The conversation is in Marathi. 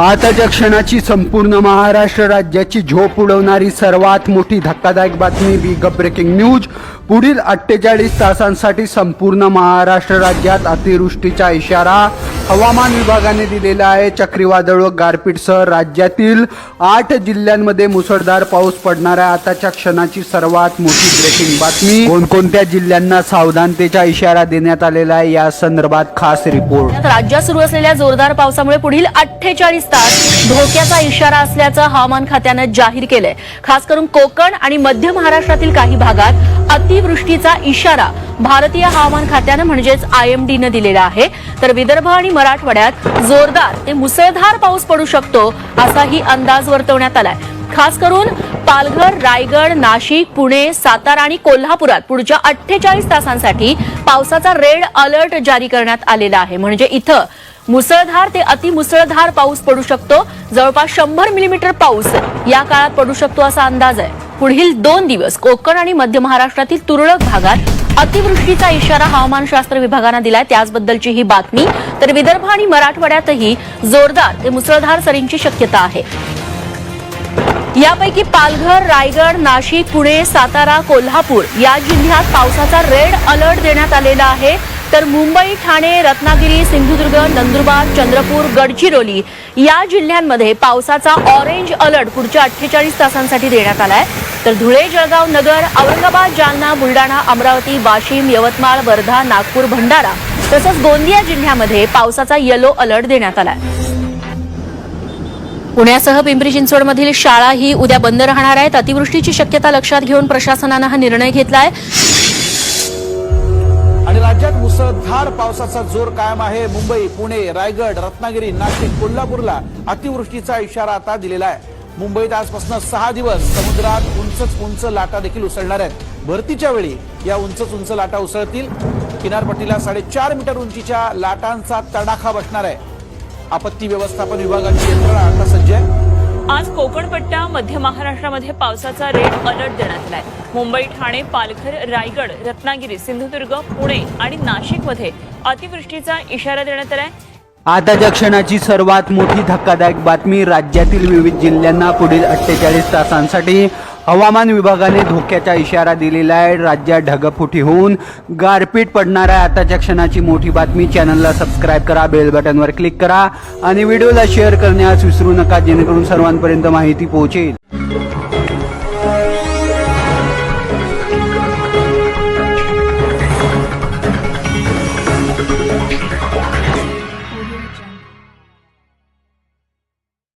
आताच्या क्षणाची संपूर्ण महाराष्ट्र राज्याची झोप उडवणारी सर्वात मोठी धक्कादायक बातमी बिग ब्रेकिंग न्यूज. पुढील अठ्ठेचाळीस तासांसाठी संपूर्ण महाराष्ट्र राज्यात अतिवृष्टीचा इशारा हवामान विभागाने दिलेला आहे. चक्रीवादळ व गारपीटसह राज्यातील आठ जिल्ह्यांमध्ये मुसळधार पाऊस पडणार आहे. आताच्या क्षणाची सर्वात मोठी ब्रेकिंग बातमी कोणकोणत्या जिल्ह्यांना सावधानतेचा इशारा देण्यात आलेला आहे या संदर्भात खास रिपोर्ट. राज्यात सुरू असलेल्या जोरदार पावसामुळे पुढील अठ्ठेचाळीस तास धोक्याचा इशारा असल्याचं हवामान खात्यानं जाहीर केलंय. खास करून कोकण आणि मध्य महाराष्ट्रातील काही भागात अतिवृष्टीचा इशारा भारतीय हवामान खात्यानं म्हणजेच आयएमडीनं दिलेला आहे. तर विदर्भ आणि मराठवाड्यात जोरदार ते मुसळधार पाऊस पडू शकतो असाही अंदाज वर्तवण्यात आलाय. खास करून पालघर रायगड नाशिक पुणे सातारा आणि कोल्हापुरात पुढच्या अठ्ठेचाळीस तासांसाठी पावसाचा रेड अलर्ट जारी करण्यात आलेला आहे. म्हणजे इथं मुसळधार ते अतिमुसळधार पाऊस पडू शकतो. जवळपास शंभर मिलीमीटर पाऊस या काळात पडू शकतो असा अंदाज आहे. पुढील दोन दिवस कोकण आणि मध्य महाराष्ट्रातील तुरळक भागात अतिवृष्टीचा इशारा हवामानशास्त्र विभागानं दिलाय. त्याचबद्दलची ही बातमी. तर विदर्भ आणि मराठवाड्यातही जोरदार ते मुसळधार सरींची शक्यता आहे. यापैकी पालघर रायगड नाशिक पुणे सातारा कोल्हापूर या जिल्ह्यात पावसाचा रेड अलर्ट देण्यात आलेला आहे. तर मुंबई ठाणे रत्नागिरी सिंधुदुर्ग नंदुरबार चंद्रपूर गडचिरोली या जिल्ह्यांमध्ये पावसाचा ऑरेंज अलर्ट पुढच्या अठ्ठेचाळीस तासांसाठी देण्यात आलाय. तर धुळे जळगाव नगर औरंगाबाद जालना बुलडाणा अमरावती वाशिम यवतमाळ वर्धा नागपूर भंडारा तसंच गोंदिया जिल्ह्यामध्ये पावसाचा येलो अलर्ट देण्यात आला पुण्यासह पिंपरी चिंचवडमधील शाळा ही उद्या बंद राहणार आहेत. अतिवृष्टीची शक्यता लक्षात घेऊन प्रशासनानं हा निर्णय घेतलाय. आणि राज्यात मुसळधार पावसाचा जोर कायम आहे. मुंबई पुणे रायगड रत्नागिरी नाशिक कोल्हापूरला अतिवृष्टीचा इशारा आता दिलेला आहे. मुंबईत आजपासून सहा दिवस समुद्रात उंचच उंच लाटा देखील उसळणार आहेत. भरतीच्या वेळी या उंचच उंच लाटा उसळतील. किनारपट्टीला साडेचार मीटर उंचीच्या लाटांचा तडाखा बसणार आहे. आपत्ती व्यवस्थापन विभागाची यंत्रणा आता सज्ज आहे. आज कोकणपट्टा मध्य महाराष्ट्रामध्ये पावसाचा रेड अलर्ट देण्यात आलाय. मुंबई ठाणे पालघर रायगड रत्नागिरी सिंधुदुर्ग पुणे आणि नाशिकमध्ये अतिवृष्टीचा इशारा देण्यात आलाय. आताच्या क्षणाची सर्वात मोठी धक्कादायक बातमी राज्यातील विविध जिल्ह्यांना पुढील अठ्ठेचाळीस तासांसाठी हवामान विभागाने धोक्याचा इशारा दिलेला आहे. राज्यात ढगफुटी होऊन गारपीट पडणार आहे. आताच्या क्षणाची मोठी बातमी चॅनलला सबस्क्राईब करा बेल बटनवर क्लिक करा आणि व्हिडिओला शेअर करण्यास विसरू नका जेणेकरून सर्वांपर्यंत माहिती पोहोचेल.